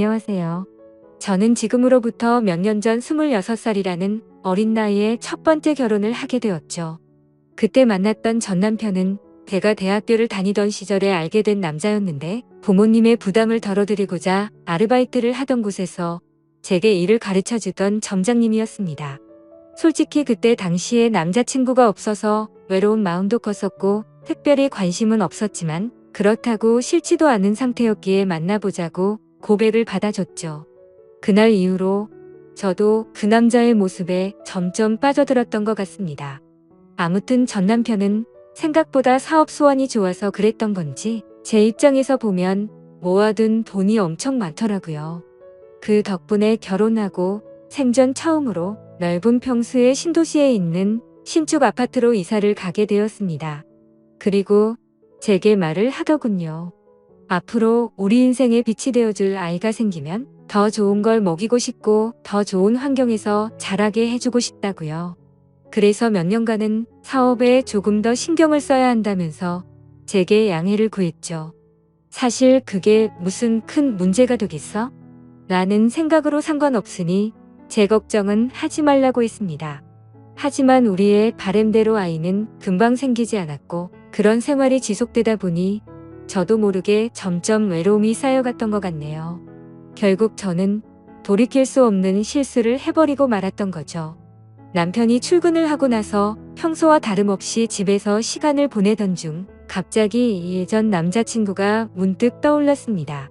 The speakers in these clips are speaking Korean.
안녕하세요. 저는 지금으로부터 몇 년 전 26살이라는 어린 나이에 첫 번째 결혼을 하게 되었죠. 그때 만났던 전 남편은 제가 대학교를 다니던 시절에 알게 된 남자였는데 부모님의 부담을 덜어드리고자 아르바이트를 하던 곳에서 제게 일을 가르쳐 주던 점장님이었습니다. 솔직히 그때 당시에 남자친구가 없어서 외로운 마음도 컸었고 특별히 관심은 없었지만 그렇다고 싫지도 않은 상태였기에 만나보자고 고백을 받아줬죠. 그날 이후로 저도 그 남자의 모습에 점점 빠져들었던 것 같습니다. 아무튼 전 남편은 생각보다 사업 소원이 좋아서 그랬던 건지 제 입장에서 보면 모아둔 돈이 엄청 많더라고요. 그 덕분에 결혼하고 생전 처음으로 넓은 평수의 신도시에 있는 신축 아파트로 이사를 가게 되었습니다. 그리고 제게 말을 하더군요. 앞으로 우리 인생에 빛이 되어줄 아이가 생기면 더 좋은 걸 먹이고 싶고 더 좋은 환경에서 자라게 해주고 싶다고요. 그래서 몇 년간은 사업에 조금 더 신경을 써야 한다면서 제게 양해를 구했죠. 사실 그게 무슨 큰 문제가 되겠어? 라는 생각으로 상관없으니 제 걱정은 하지 말라고 했습니다. 하지만 우리의 바램대로 아이는 금방 생기지 않았고 그런 생활이 지속되다 보니 저도 모르게 점점 외로움이 쌓여갔던 것 같네요. 결국 저는 돌이킬 수 없는 실수를 해버리고 말았던 거죠. 남편이 출근을 하고 나서 평소와 다름없이 집에서 시간을 보내던 중 갑자기 예전 남자친구가 문득 떠올랐습니다.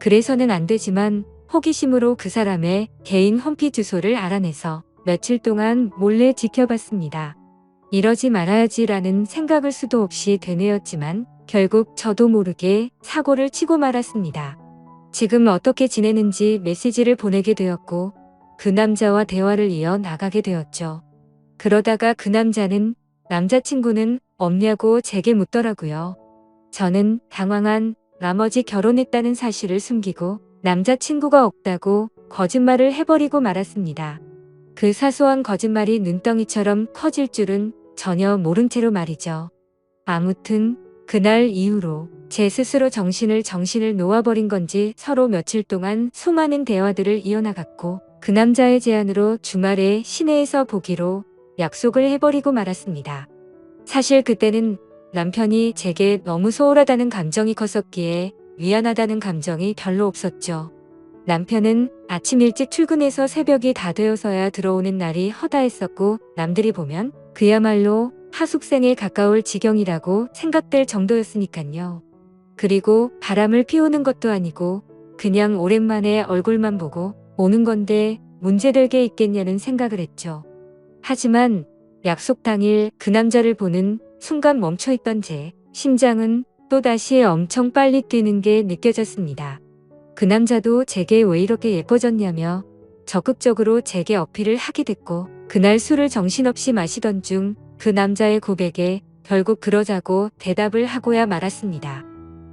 그래서는 안 되지만 호기심으로 그 사람의 개인 홈피 주소를 알아내서 며칠 동안 몰래 지켜봤습니다. 이러지 말아야지라는 생각을 수도 없이 되뇌었지만 결국 저도 모르게 사고를 치고 말았습니다. 지금 어떻게 지내는지 메시지를 보내게 되었고 그 남자와 대화를 이어 나가게 되었죠. 그러다가 그 남자는 남자친구는 없냐고 제게 묻더라고요. 저는 당황한 나머지 결혼했다는 사실을 숨기고 남자친구가 없다고 거짓말을 해버리고 말았습니다. 그 사소한 거짓말이 눈덩이처럼 커질 줄은 전혀 모른 채로 말이죠. 아무튼 그날 이후로 제 스스로 정신을 정신을 놓아버린 건지 서로 며칠 동안 수많은 대화들을 이어나갔고 그 남자의 제안으로 주말에 시내에서 보기로 약속을 해버리고 말았습니다. 사실 그때는 남편이 제게 너무 소홀하다는 감정이 컸었기에 미안하다는 감정이 별로 없었죠. 남편은 아침 일찍 출근해서 새벽이 다 되어서야 들어오는 날이 허다했었고 남들이 보면 그야말로 하숙생에 가까울 지경이라고 생각될 정도였으니까요. 그리고 바람을 피우는 것도 아니고 그냥 오랜만에 얼굴만 보고 오는 건데 문제될 게 있겠냐는 생각을 했죠. 하지만 약속 당일 그 남자를 보는 순간 멈춰있던 제 심장은 또다시 엄청 빨리 뛰는 게 느껴졌습니다. 그 남자도 제게 왜 이렇게 예뻐졌냐며 적극적으로 제게 어필을 하게 됐고 그날 술을 정신없이 마시던 중 그 남자의 고백에 결국 그러자고 대답을 하고야 말았습니다.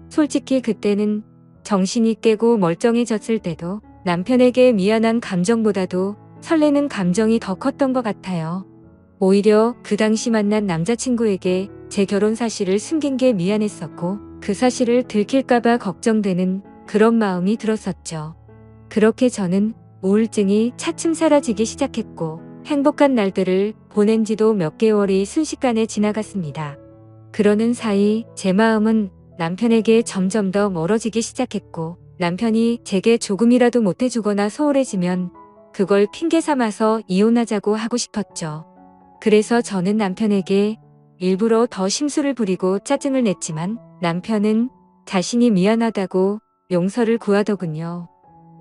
솔직히 그때는 정신이 깨고 멀쩡해졌을 때도 남편에게 미안한 감정보다도 설레는 감정이 더 컸던 것 같아요. 오히려 그 당시 만난 남자친구에게 제 결혼 사실을 숨긴 게 미안했었고 그 사실을 들킬까봐 걱정되는 그런 마음이 들었었죠. 그렇게 저는 우울증이 차츰 사라지기 시작했고 행복한 날들을 보낸 지도 몇 개월이 순식간에 지나갔습니다. 그러는 사이 제 마음은 남편에게 점점 더 멀어지기 시작했고 남편이 제게 조금이라도 못해주거나 소홀해지면 그걸 핑계 삼아서 이혼하자고 하고 싶었죠. 그래서 저는 남편에게 일부러 더 심술을 부리고 짜증을 냈지만 남편은 자신이 미안하다고 용서를 구하더군요.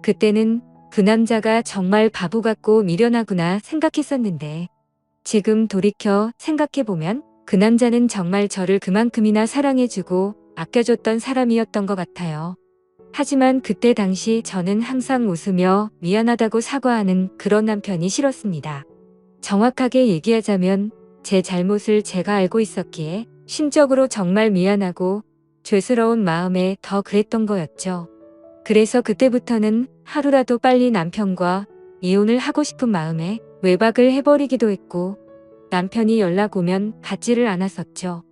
그때는 그 남자가 정말 바보 같고 미련하구나 생각했었는데 지금 돌이켜 생각해보면 그 남자는 정말 저를 그만큼이나 사랑해주고 아껴줬던 사람이었던 것 같아요. 하지만 그때 당시 저는 항상 웃으며 미안하다고 사과하는 그런 남편이 싫었습니다. 정확하게 얘기하자면 제 잘못을 제가 알고 있었기에 심적으로 정말 미안하고 죄스러운 마음에 더 그랬던 거였죠. 그래서 그때부터는 하루라도 빨리 남편과 이혼을 하고 싶은 마음에 외박을 해버리기도 했고 남편이 연락 오면 받지를 않았었죠.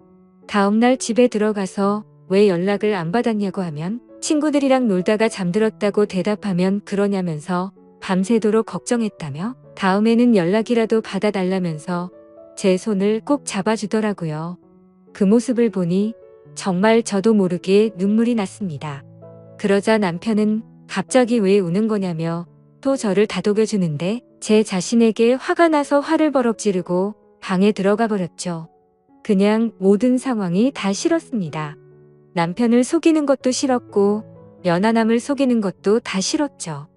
다음날 집에 들어가서 왜 연락을 안 받았냐고 하면 친구들이랑 놀다가 잠들었다고 대답하면 그러냐면서 밤새도록 걱정했다며 다음에는 연락이라도 받아달라면서 제 손을 꼭 잡아주더라고요. 그 모습을 보니 정말 저도 모르게 눈물이 났습니다. 그러자 남편은 갑자기 왜 우는 거냐며 또 저를 다독여주는데 제 자신에게 화가 나서 화를 버럭 지르고 방에 들어가 버렸죠. 그냥 모든 상황이 다 싫었습니다. 남편을 속이는 것도 싫었고 연하남을 속이는 것도 다 싫었죠.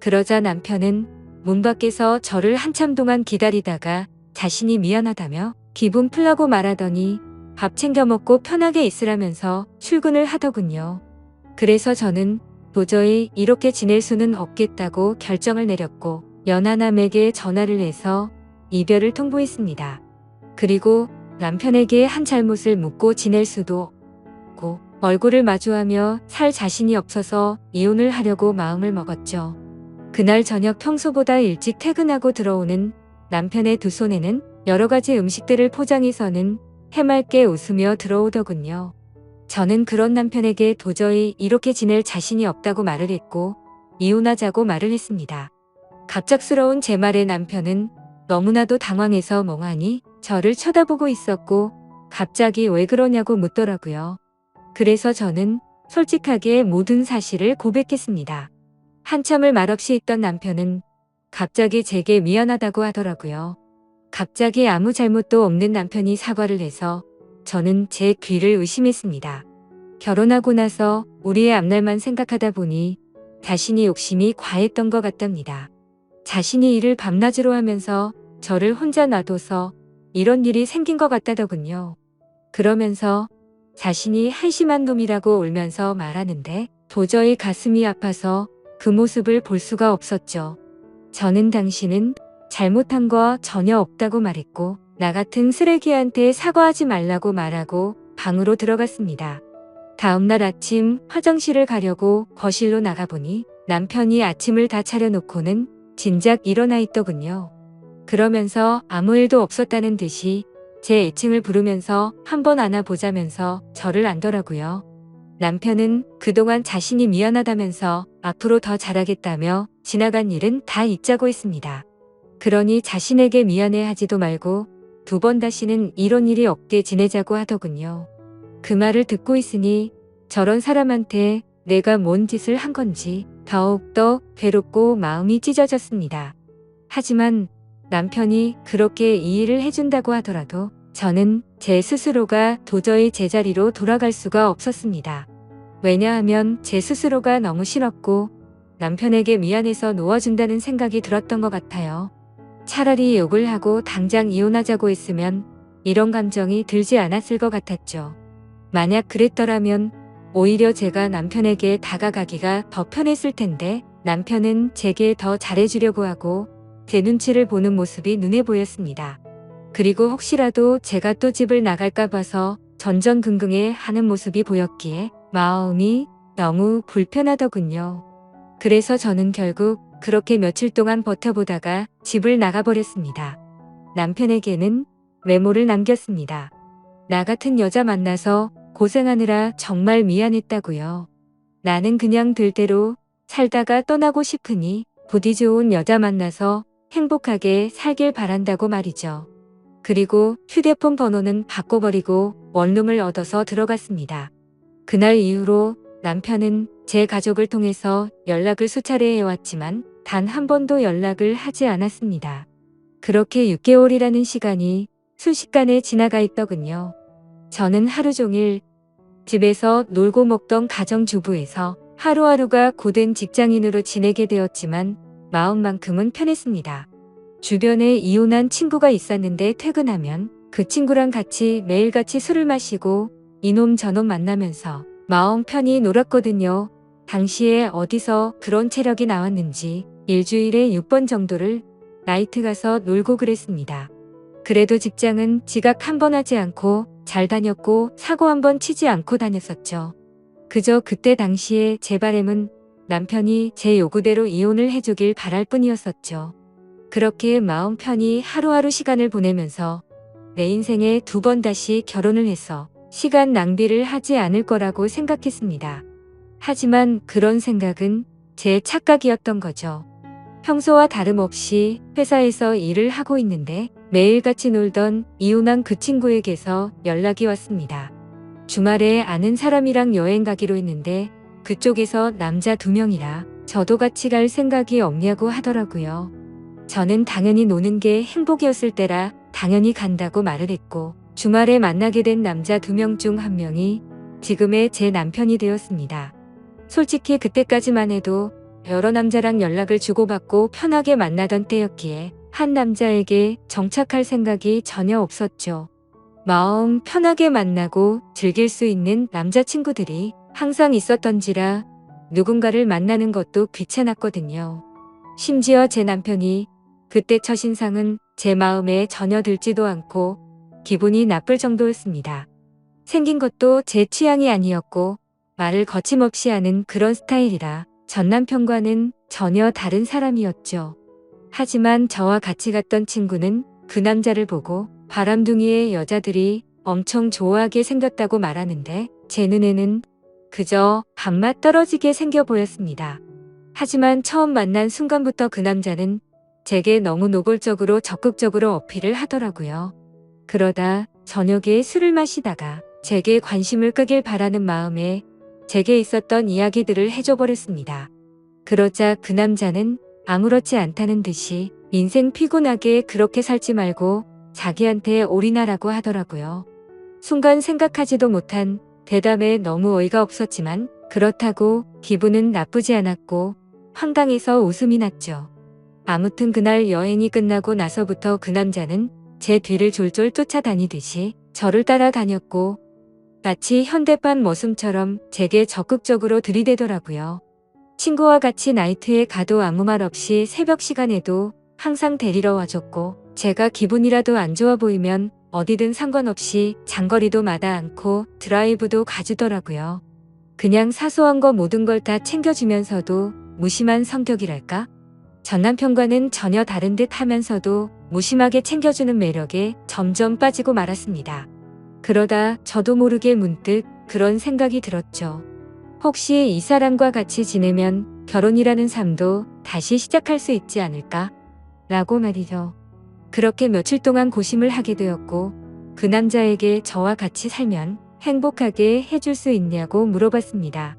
그러자 남편은 문 밖에서 저를 한참 동안 기다리다가 자신이 미안하다며 기분 풀라고 말하더니 밥 챙겨 먹고 편하게 있으라면서 출근을 하더군요. 그래서 저는 도저히 이렇게 지낼 수는 없겠다고 결정을 내렸고 연하남에게 전화를 해서 이별을 통보했습니다. 그리고 남편에게 한 잘못을 묻고 지낼 수도 없고 얼굴을 마주하며 살 자신이 없어서 이혼을 하려고 마음을 먹었죠. 그날 저녁 평소보다 일찍 퇴근하고 들어오는 남편의 두 손에는 여러 가지 음식들을 포장해서는 해맑게 웃으며 들어오더군요. 저는 그런 남편에게 도저히 이렇게 지낼 자신이 없다고 말을 했고 이혼하자고 말을 했습니다. 갑작스러운 제 말에 남편은 너무나도 당황해서 멍하니 저를 쳐다보고 있었고 갑자기 왜 그러냐고 묻더라고요. 그래서 저는 솔직하게 모든 사실을 고백했습니다. 한참을 말없이 있던 남편은 갑자기 제게 미안하다고 하더라고요. 갑자기 아무 잘못도 없는 남편이 사과를 해서 저는 제 귀를 의심했습니다. 결혼하고 나서 우리의 앞날만 생각하다 보니 자신이 욕심이 과했던 것 같답니다. 자신이 일을 밤낮으로 하면서 저를 혼자 놔둬서 이런 일이 생긴 것 같다더군요. 그러면서 자신이 한심한 놈이라고 울면서 말하는데 도저히 가슴이 아파서 그 모습을 볼 수가 없었죠. 저는 당신은 잘못한 거 전혀 없다고 말했고 나 같은 쓰레기한테 사과하지 말라고 말하고 방으로 들어갔습니다. 다음날 아침 화장실을 가려고 거실로 나가보니 남편이 아침을 다 차려놓고는 진작 일어나 있더군요. 그러면서 아무 일도 없었다는 듯이 제 애칭을 부르면서 한번 안아보자면서 저를 안더라고요. 남편은 그동안 자신이 미안하다면서 앞으로 더 잘하겠다며 지나간 일은 다 잊자고 했습니다. 그러니 자신에게 미안해 하지도 말고 두 번 다시는 이런 일이 없게 지내자고 하더군요. 그 말을 듣고 있으니 저런 사람한테 내가 뭔 짓을 한 건지 더욱더 괴롭고 마음이 찢어졌습니다. 하지만 남편이 그렇게 이해를 해준다고 하더라도 저는 제 스스로가 도저히 제자리로 돌아갈 수가 없었습니다. 왜냐하면 제 스스로가 너무 싫었고 남편에게 미안해서 놓아준다는 생각이 들었던 것 같아요. 차라리 욕을 하고 당장 이혼하자고 했으면 이런 감정이 들지 않았을 것 같았죠. 만약 그랬더라면 오히려 제가 남편에게 다가가기가 더 편했을 텐데 남편은 제게 더 잘해주려고 하고 제 눈치를 보는 모습이 눈에 보였습니다. 그리고 혹시라도 제가 또 집을 나갈까 봐서 전전긍긍해 하는 모습이 보였기에 마음이 너무 불편하더군요. 그래서 저는 결국 그렇게 며칠 동안 버텨보다가 집을 나가버렸습니다. 남편에게는 메모를 남겼습니다. 나 같은 여자 만나서 고생하느라 정말 미안했다고요. 나는 그냥 들대로 살다가 떠나고 싶으니 부디 좋은 여자 만나서 행복하게 살길 바란다고 말이죠. 그리고 휴대폰 번호는 바꿔버리고 원룸을 얻어서 들어갔습니다. 그날 이후로 남편은 제 가족을 통해서 연락을 수차례 해왔지만 단 한 번도 연락을 하지 않았습니다. 그렇게 6개월이라는 시간이 순식간에 지나가 있더군요. 저는 하루 종일 집에서 놀고 먹던 가정주부에서 하루하루가 고된 직장인으로 지내게 되었지만 마음만큼은 편했습니다. 주변에 이혼한 친구가 있었는데 퇴근하면 그 친구랑 같이 매일같이 술을 마시고 이놈 저놈 만나면서 마음 편히 놀았거든요. 당시에 어디서 그런 체력이 나왔는지 일주일에 6번 정도를 나이트 가서 놀고 그랬습니다. 그래도 직장은 지각 한 번 하지 않고 잘 다녔고 사고 한 번 치지 않고 다녔었죠. 그저 그때 당시에 제 바램은 남편이 제 요구대로 이혼을 해주길 바랄 뿐이었었죠. 그렇게 마음 편히 하루하루 시간을 보내면서 내 인생에 두 번 다시 결혼을 해서 시간 낭비를 하지 않을 거라고 생각했습니다. 하지만 그런 생각은 제 착각이었던 거죠. 평소와 다름없이 회사에서 일을 하고 있는데 매일같이 놀던 이혼한 그 친구에게서 연락이 왔습니다. 주말에 아는 사람이랑 여행 가기로 했는데 그쪽에서 남자 두 명이라 저도 같이 갈 생각이 없냐고 하더라고요. 저는 당연히 노는 게 행복이었을 때라 당연히 간다고 말을 했고 주말에 만나게 된 남자 두 명 중 한 명이 지금의 제 남편이 되었습니다. 솔직히 그때까지만 해도 여러 남자랑 연락을 주고받고 편하게 만나던 때였기에 한 남자에게 정착할 생각이 전혀 없었죠. 마음 편하게 만나고 즐길 수 있는 남자친구들이 항상 있었던지라 누군가를 만나는 것도 귀찮았거든요. 심지어 제 남편이 그때 첫인상은 제 마음에 전혀 들지도 않고 기분이 나쁠 정도였습니다. 생긴 것도 제 취향이 아니었고 말을 거침없이 하는 그런 스타일이라 전 남편과는 전혀 다른 사람이었죠. 하지만 저와 같이 갔던 친구는 그 남자를 보고 바람둥이의 여자들이 엄청 좋아하게 생겼다고 말하는데 제 눈에는 그저 밥맛 떨어지게 생겨 보였습니다. 하지만 처음 만난 순간부터 그 남자는 제게 너무 노골적으로 적극적으로 어필을 하더라고요. 그러다 저녁에 술을 마시다가 제게 관심을 끄길 바라는 마음에 제게 있었던 이야기들을 해줘버렸습니다. 그러자 그 남자는 아무렇지 않다는 듯이 인생 피곤하게 그렇게 살지 말고 자기한테 올인하라고 하더라고요. 순간 생각하지도 못한 대담에 너무 어이가 없었지만 그렇다고 기분은 나쁘지 않았고 황당해서 웃음이 났죠. 아무튼 그날 여행이 끝나고 나서부터 그 남자는 제 뒤를 졸졸 쫓아다니듯이 저를 따라다녔고 마치 현대판 머슴처럼 제게 적극적으로 들이대더라고요. 친구와 같이 나이트에 가도 아무 말 없이 새벽 시간에도 항상 데리러 와줬고 제가 기분이라도 안 좋아 보이면 어디든 상관없이 장거리도 마다 않고 드라이브도 가주더라고요. 그냥 사소한 거 모든 걸 다 챙겨주면서도 무심한 성격이랄까? 전 남편과는 전혀 다른 듯 하면서도 무심하게 챙겨주는 매력에 점점 빠지고 말았습니다. 그러다 저도 모르게 문득 그런 생각이 들었죠. 혹시 이 사람과 같이 지내면 결혼이라는 삶도 다시 시작할 수 있지 않을까? 라고 말이죠. 그렇게 며칠 동안 고심을 하게 되었고 그 남자에게 저와 같이 살면 행복하게 해줄 수 있냐고 물어봤습니다.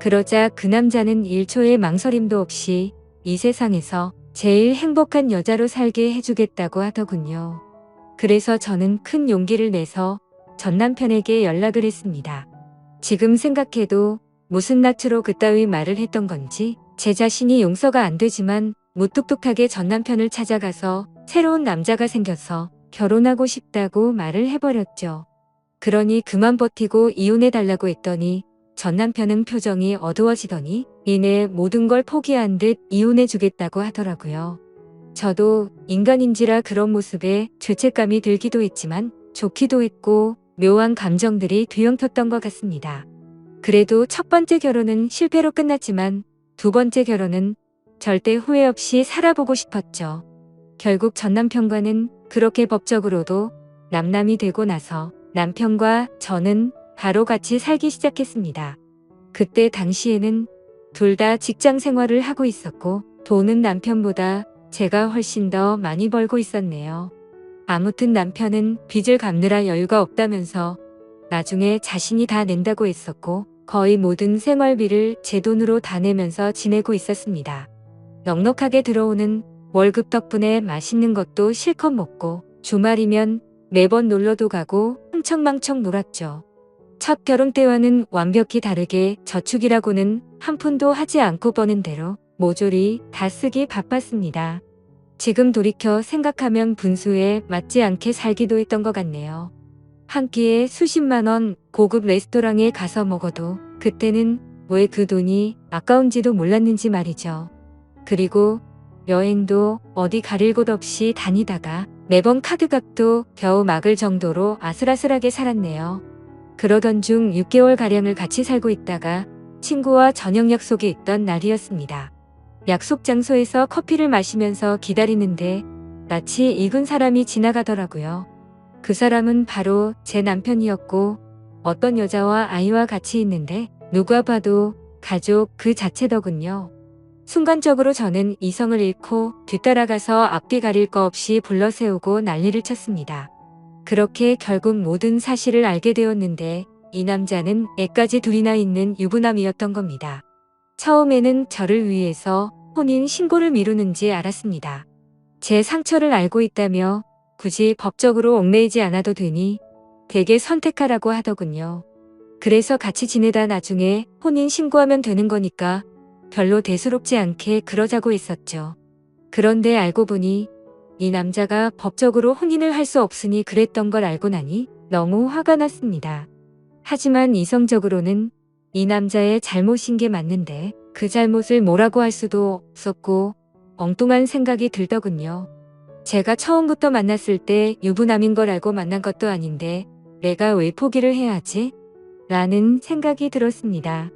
그러자 그 남자는 1초의 망설임도 없이 이 세상에서 제일 행복한 여자로 살게 해주겠다고 하더군요. 그래서 저는 큰 용기를 내서 전 남편에게 연락을 했습니다. 지금 생각해도 무슨 낯으로 그따위 말을 했던 건지 제 자신이 용서가 안 되지만 무뚝뚝하게 전 남편을 찾아가서 새로운 남자가 생겨서 결혼하고 싶다고 말을 해버렸죠. 그러니 그만 버티고 이혼해달라고 했더니 전 남편은 표정이 어두워지더니 이내 모든 걸 포기한 듯 이혼해주겠다고 하더라고요. 저도 인간인지라 그런 모습에 죄책감이 들기도 했지만 좋기도 했고 묘한 감정들이 뒤엉켰던 것 같습니다. 그래도 첫 번째 결혼은 실패로 끝났지만 두 번째 결혼은 절대 후회 없이 살아보고 싶었죠. 결국 전 남편과는 그렇게 법적으로도 남남이 되고 나서 남편과 저는 바로 같이 살기 시작했습니다. 그때 당시에는 둘 다 직장 생활을 하고 있었고 돈은 남편보다 제가 훨씬 더 많이 벌고 있었네요. 아무튼 남편은 빚을 갚느라 여유가 없다면서 나중에 자신이 다 낸다고 했었고 거의 모든 생활비를 제 돈으로 다 내면서 지내고 있었습니다. 넉넉하게 들어오는 월급 덕분에 맛있는 것도 실컷 먹고 주말이면 매번 놀러도 가고 흥청망청 놀았죠. 첫 결혼 때와는 완벽히 다르게 저축이라고는 한 푼도 하지 않고 버는 대로 모조리 다 쓰기 바빴습니다. 지금 돌이켜 생각하면 분수에 맞지 않게 살기도 했던 것 같네요. 한 끼에 수십만 원 고급 레스토랑에 가서 먹어도 그때는 왜 그 돈이 아까운지도 몰랐는지 말이죠. 그리고 여행도 어디 가릴 곳 없이 다니다가 매번 카드값도 겨우 막을 정도로 아슬아슬하게 살았네요. 그러던 중 6개월가량을 같이 살고 있다가 친구와 저녁 약속이 있던 날이었습니다. 약속 장소에서 커피를 마시면서 기다리는데 마치 익은 사람이 지나가더라고요. 그 사람은 바로 제 남편이었고 어떤 여자와 아이와 같이 있는데 누가 봐도 가족 그 자체더군요. 순간적으로 저는 이성을 잃고 뒤따라가서 앞뒤 가릴 거 없이 불러세우고 난리를 쳤습니다. 그렇게 결국 모든 사실을 알게 되었는데 이 남자는 애까지 둘이나 있는 유부남이었던 겁니다. 처음에는 저를 위해서 혼인 신고를 미루는지 알았습니다. 제 상처를 알고 있다며 굳이 법적으로 얽매이지 않아도 되니 되게 선택하라고 하더군요. 그래서 같이 지내다 나중에 혼인 신고하면 되는 거니까 별로 대수롭지 않게 그러자고 했었죠. 그런데 알고 보니 이 남자가 법적으로 혼인을 할 수 없으니 그랬던 걸 알고 나니 너무 화가 났습니다. 하지만 이성적으로는 이 남자의 잘못인 게 맞는데 그 잘못을 뭐라고 할 수도 없었고 엉뚱한 생각이 들더군요. 제가 처음부터 만났을 때 유부남인 걸 알고 만난 것도 아닌데 내가 왜 포기를 해야 하지? 라는 생각이 들었습니다.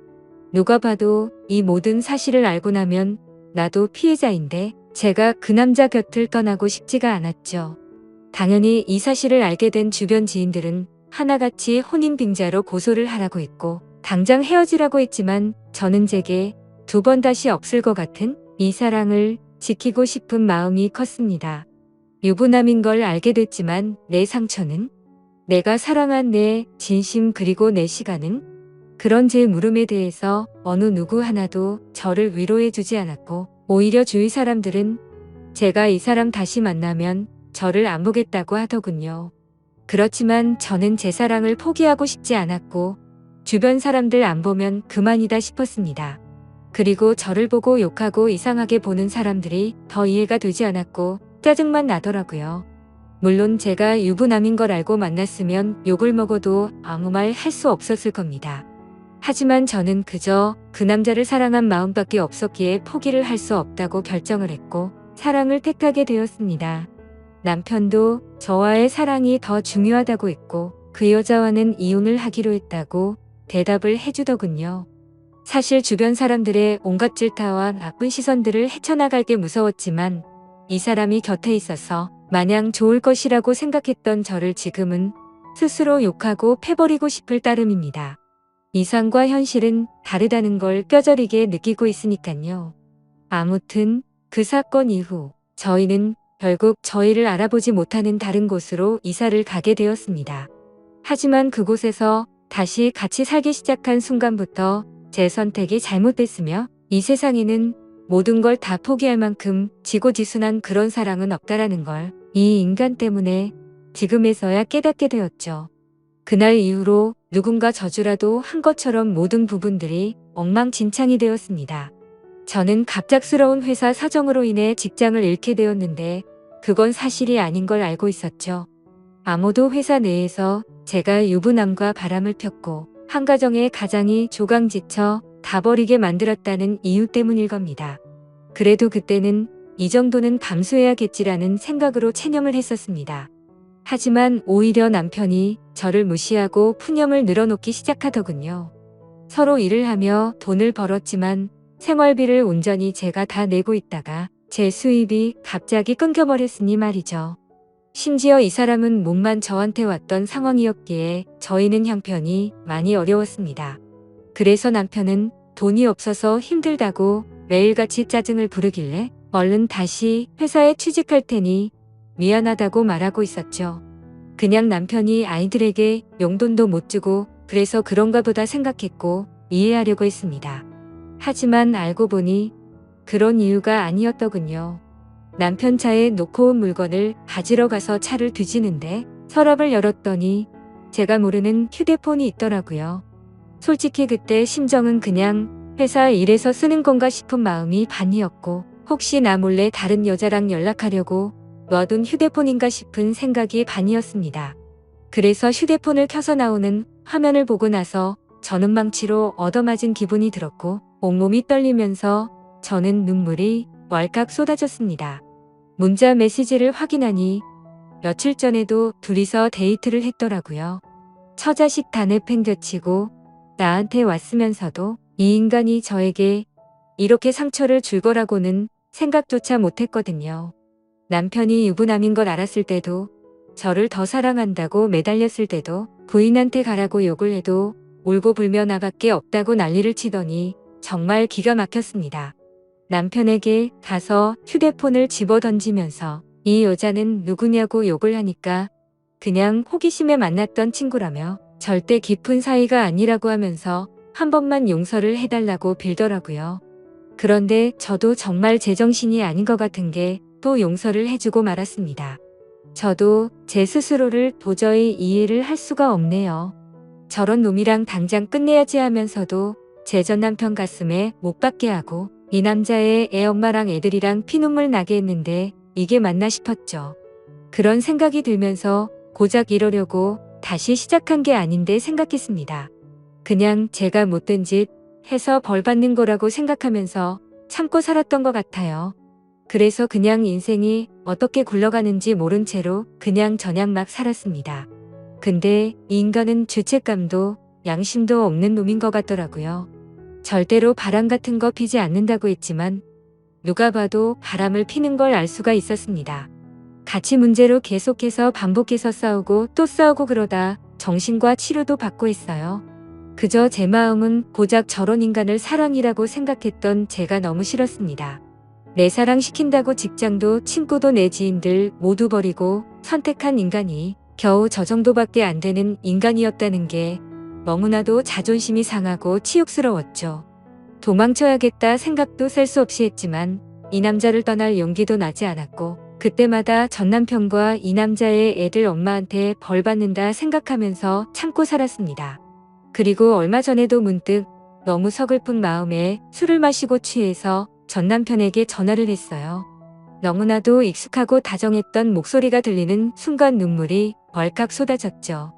누가 봐도 이 모든 사실을 알고 나면 나도 피해자인데 제가 그 남자 곁을 떠나고 싶지가 않았죠. 당연히 이 사실을 알게 된 주변 지인들은 하나같이 혼인빙자로 고소를 하라고 했고 당장 헤어지라고 했지만 저는 제게 두 번 다시 없을 것 같은 이 사랑을 지키고 싶은 마음이 컸습니다. 유부남인 걸 알게 됐지만 내 상처는 내가 사랑한 내 진심 그리고 내 시간은 그런 제 물음에 대해서 어느 누구 하나도 저를 위로해 주지 않았고 오히려 주위 사람들은 제가 이 사람 다시 만나면 저를 안 보겠다고 하더군요. 그렇지만 저는 제 사랑을 포기하고 싶지 않았고 주변 사람들 안 보면 그만이다 싶었습니다. 그리고 저를 보고 욕하고 이상하게 보는 사람들이 더 이해가 되지 않았고 짜증만 나더라고요. 물론 제가 유부남인 걸 알고 만났으면 욕을 먹어도 아무 말 할 수 없었을 겁니다. 하지만 저는 그저 그 남자를 사랑한 마음밖에 없었기에 포기를 할 수 없다고 결정을 했고 사랑을 택하게 되었습니다. 남편도 저와의 사랑이 더 중요하다고 했고 그 여자와는 이혼을 하기로 했다고 대답을 해주더군요. 사실 주변 사람들의 온갖 질타와 나쁜 시선들을 헤쳐나갈 게 무서웠지만 이 사람이 곁에 있어서 마냥 좋을 것이라고 생각했던 저를 지금은 스스로 욕하고 패버리고 싶을 따름입니다. 이상과 현실은 다르다는 걸 뼈저리게 느끼고 있으니까요. 아무튼 그 사건 이후 저희는 결국 저희를 알아보지 못하는 다른 곳으로 이사를 가게 되었습니다. 하지만 그곳에서 다시 같이 살기 시작한 순간부터 제 선택이 잘못됐으며 이 세상에는 모든 걸 다 포기할 만큼 지고지순한 그런 사랑은 없다라는 걸 이 인간 때문에 지금에서야 깨닫게 되었죠. 그날 이후로 누군가 저주라도 한 것처럼 모든 부분들이 엉망진창이 되었습니다. 저는 갑작스러운 회사 사정으로 인해 직장을 잃게 되었는데 그건 사실이 아닌 걸 알고 있었죠. 아무도 회사 내에서 제가 유부남과 바람을 폈고 한 가정의 가장이 조강지쳐 가버리게 만들었다는 이유 때문일 겁니다. 그래도 그때는 이 정도는 감수해야겠지라는 생각으로 체념을 했었습니다. 하지만 오히려 남편이 저를 무시하고 푸념을 늘어놓기 시작하더군요. 서로 일을 하며 돈을 벌었지만 생활비를 온전히 제가 다 내고 있다가 제 수입이 갑자기 끊겨버렸으니 말이죠. 심지어 이 사람은 몸만 저한테 왔던 상황이었기에 저희는 형편이 많이 어려웠습니다. 그래서 남편은 돈이 없어서 힘들다고 매일같이 짜증을 부르길래 얼른 다시 회사에 취직할 테니 미안하다고 말하고 있었죠. 그냥 남편이 아이들에게 용돈도 못 주고 그래서 그런가 보다 생각했고 이해하려고 했습니다. 하지만 알고 보니 그런 이유가 아니었더군요. 남편 차에 놓고 온 물건을 가지러 가서 차를 뒤지는데 서랍을 열었더니 제가 모르는 휴대폰이 있더라고요. 솔직히 그때 심정은 그냥 회사 일에서 쓰는 건가 싶은 마음이 반이었고 혹시 나 몰래 다른 여자랑 연락하려고 놔둔 휴대폰인가 싶은 생각이 반이었습니다. 그래서 휴대폰을 켜서 나오는 화면을 보고 나서 저는 망치로 얻어맞은 기분이 들었고 온몸이 떨리면서 저는 눈물이 왈칵 쏟아졌습니다. 문자 메시지를 확인하니 며칠 전에도 둘이서 데이트를 했더라고요. 처자식 단에 팽겨치고 나한테 왔으면서도 이 인간이 저에게 이렇게 상처를 줄 거라고는 생각조차 못했거든요. 남편이 유부남인 걸 알았을 때도 저를 더 사랑한다고 매달렸을 때도 부인한테 가라고 욕을 해도 울고 불며 나밖에 없다고 난리를 치더니 정말 기가 막혔습니다. 남편에게 가서 휴대폰을 집어 던지면서 이 여자는 누구냐고 욕을 하니까 그냥 호기심에 만났던 친구라며 절대 깊은 사이가 아니라고 하면서 한 번만 용서를 해달라고 빌더라고요. 그런데 저도 정말 제정신이 아닌 것 같은 게 또 용서를 해주고 말았습니다. 저도 제 스스로를 도저히 이해를 할 수가 없네요. 저런 놈이랑 당장 끝내야지 하면서도 제 전 남편 가슴에 못 박게 하고 이 남자의 애 엄마랑 애들이랑 피눈물 나게 했는데 이게 맞나 싶었죠. 그런 생각이 들면서 고작 이러려고 다시 시작한 게 아닌데 생각했습니다. 그냥 제가 못된 짓 해서 벌 받는 거라고 생각하면서 참고 살았던 것 같아요. 그래서 그냥 인생이 어떻게 굴러가는지 모른 채로 그냥 저냥 막 살았습니다. 근데 이 인간은 죄책감도 양심도 없는 놈인 것 같더라고요. 절대로 바람 같은 거 피지 않는다고 했지만 누가 봐도 바람을 피는 걸 알 수가 있었습니다. 가치 문제로 계속해서 반복해서 싸우고 또 싸우고 그러다 정신과 치료도 받고 했어요. 그저 제 마음은 고작 저런 인간을 사랑이라고 생각했던 제가 너무 싫었습니다. 내 사랑 시킨다고 직장도 친구도 내 지인들 모두 버리고 선택한 인간이 겨우 저 정도밖에 안 되는 인간이었다는 게 너무나도 자존심이 상하고 치욕스러웠죠. 도망쳐야겠다 생각도 셀 수 없이 했지만 이 남자를 떠날 용기도 나지 않았고 그때마다 전 남편과 이 남자의 애들 엄마한테 벌 받는다 생각하면서 참고 살았습니다. 그리고 얼마 전에도 문득 너무 서글픈 마음에 술을 마시고 취해서 전 남편에게 전화를 했어요. 너무나도 익숙하고 다정했던 목소리가 들리는 순간 눈물이 벌컥 쏟아졌죠.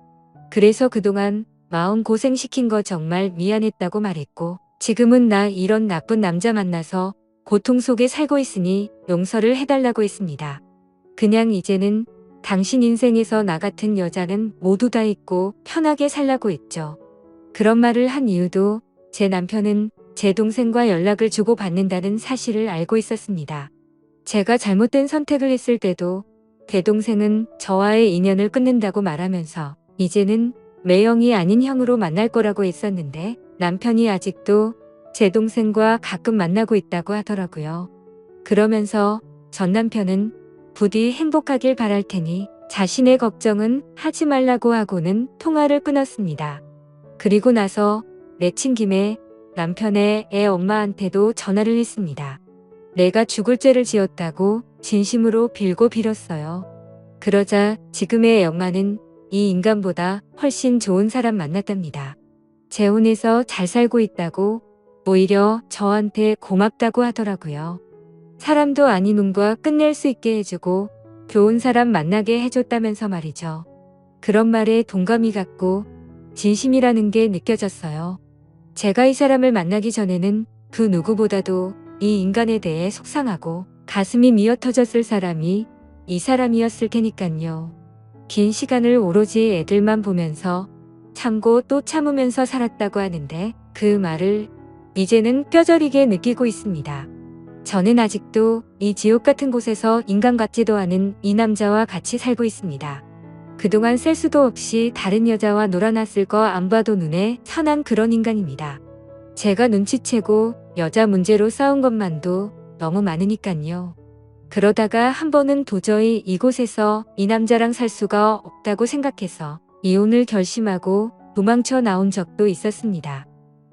그래서 그동안 마음 고생시킨 거 정말 미안했다고 말했고 지금은 나 이런 나쁜 남자 만나서 고통 속에 살고 있으니 용서를 해달라고 했습니다. 그냥 이제는 당신 인생에서 나 같은 여자는 모두 다 있고 편하게 살라고 했죠. 그런 말을 한 이유도 제 남편은 제 동생과 연락을 주고 받는다는 사실을 알고 있었습니다. 제가 잘못된 선택을 했을 때도 제 동생은 저와의 인연을 끊는다고 말하면서 이제는 매형이 아닌 형으로 만날 거라고 했었는데 남편이 아직도 제 동생과 가끔 만나고 있다고 하더라고요. 그러면서 전 남편은 부디 행복하길 바랄 테니 자신의 걱정은 하지 말라고 하고는 통화를 끊었습니다. 그리고 나서 내친 김에 남편의 애 엄마한테도 전화를 했습니다. 내가 죽을 죄를 지었다고 진심으로 빌고 빌었어요. 그러자 지금의 애 엄마는 이 인간보다 훨씬 좋은 사람 만났답니다. 재혼해서 잘 살고 있다고 오히려 저한테 고맙다고 하더라고요. 사람도 아닌 놈과 끝낼 수 있게 해주고 좋은 사람 만나게 해줬다면서 말이죠. 그런 말에 동감이 갔고 진심이라는 게 느껴졌어요. 제가 이 사람을 만나기 전에는 그 누구보다도 이 인간에 대해 속상하고 가슴이 미어 터졌을 사람이 이 사람이었을 테니깐요. 긴 시간을 오로지 애들만 보면서 참고 또 참으면서 살았다고 하는데 그 말을 이제는 뼈저리게 느끼고 있습니다. 저는 아직도 이 지옥 같은 곳에서 인간 같지도 않은 이 남자와 같이 살고 있습니다. 그동안 셀 수도 없이 다른 여자와 놀아났을 거 안 봐도 눈에 선한 그런 인간입니다. 제가 눈치채고 여자 문제로 싸운 것만도 너무 많으니깐요. 그러다가 한 번은 도저히 이곳에서 이 남자랑 살 수가 없다고 생각해서 이혼을 결심하고 도망쳐 나온 적도 있었습니다.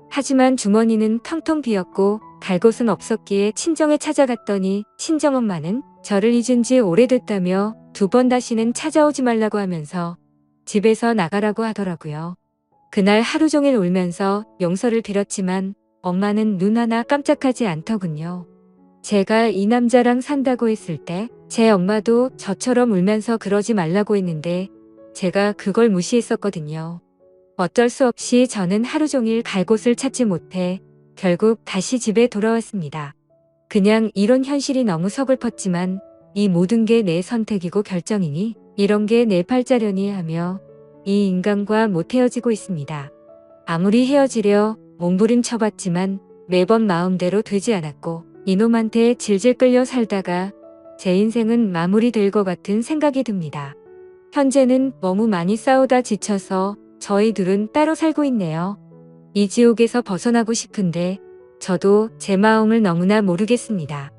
하지만 주머니는 텅텅 비었고 갈 곳은 없었기에 친정에 찾아갔더니 친정엄마는 저를 잊은 지 오래됐다며 두 번 다시는 찾아오지 말라고 하면서 집에서 나가라고 하더라고요. 그날 하루 종일 울면서 용서를 빌었지만 엄마는 눈 하나 깜짝하지 않더군요. 제가 이 남자랑 산다고 했을 때 제 엄마도 저처럼 울면서 그러지 말라고 했는데 제가 그걸 무시했었거든요. 어쩔 수 없이 저는 하루 종일 갈 곳을 찾지 못해 결국 다시 집에 돌아왔습니다. 그냥 이런 현실이 너무 서글펐지만 이 모든 게 내 선택이고 결정이니 이런 게 내 팔자려니 하며 이 인간과 못 헤어지고 있습니다. 아무리 헤어지려 몸부림쳐봤지만 매번 마음대로 되지 않았고 이놈한테 질질 끌려 살다가 제 인생은 마무리될 것 같은 생각이 듭니다. 현재는 너무 많이 싸우다 지쳐서 저희 둘은 따로 살고 있네요. 이 지옥에서 벗어나고 싶은데 저도 제 마음을 너무나 모르겠습니다.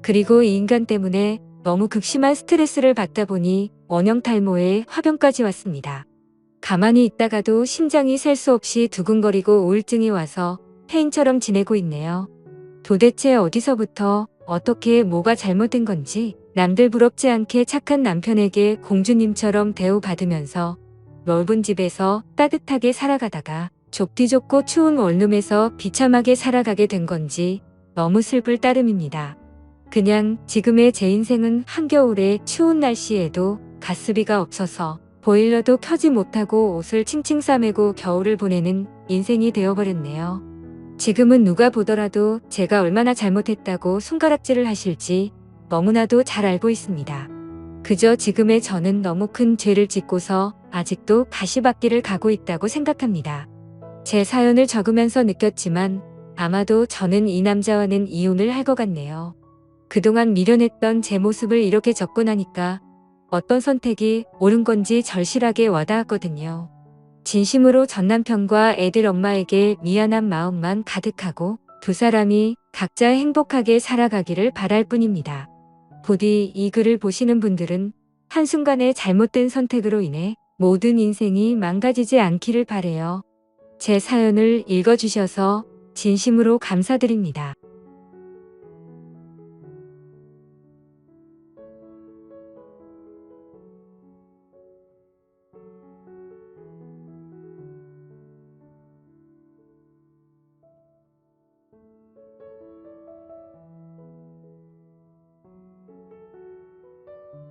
그리고 이 인간 때문에 너무 극심한 스트레스를 받다 보니 원형 탈모에 화병까지 왔습니다. 가만히 있다가도 심장이 셀 수 없이 두근거리고 우울증이 와서 폐인처럼 지내고 있네요. 도대체 어디서부터 어떻게 뭐가 잘못된 건지 남들 부럽지 않게 착한 남편에게 공주님처럼 대우받으면서 넓은 집에서 따뜻하게 살아가다가 좁디 좁고 추운 원룸에서 비참하게 살아가게 된 건지 너무 슬플 따름입니다. 그냥 지금의 제 인생은 한겨울에 추운 날씨에도 가스비가 없어서 보일러도 켜지 못하고 옷을 칭칭 싸매고 겨울을 보내는 인생이 되어버렸네요. 지금은 누가 보더라도 제가 얼마나 잘못했다고 손가락질을 하실지 너무나도 잘 알고 있습니다. 그저 지금의 저는 너무 큰 죄를 짓고서 아직도 가시밭길을 가고 있다고 생각합니다. 제 사연을 적으면서 느꼈지만 아마도 저는 이 남자와는 이혼을 할 것 같네요. 그동안 미련했던 제 모습을 이렇게 나니까 어떤 선택이 옳은 건지 절실하게 와닿았거든요. 진심으로 전 남편과 애들 엄마에게 미안한 마음만 가득하고 두 사람이 각자 행복하게 살아가기를 바랄 뿐입니다. 부디 이 글을 보시는 분들은 한순간의 잘못된 선택으로 인해 모든 인생이 망가지지 않기를 바래요. 제 사연을 읽어주셔서 진심으로 감사드립니다.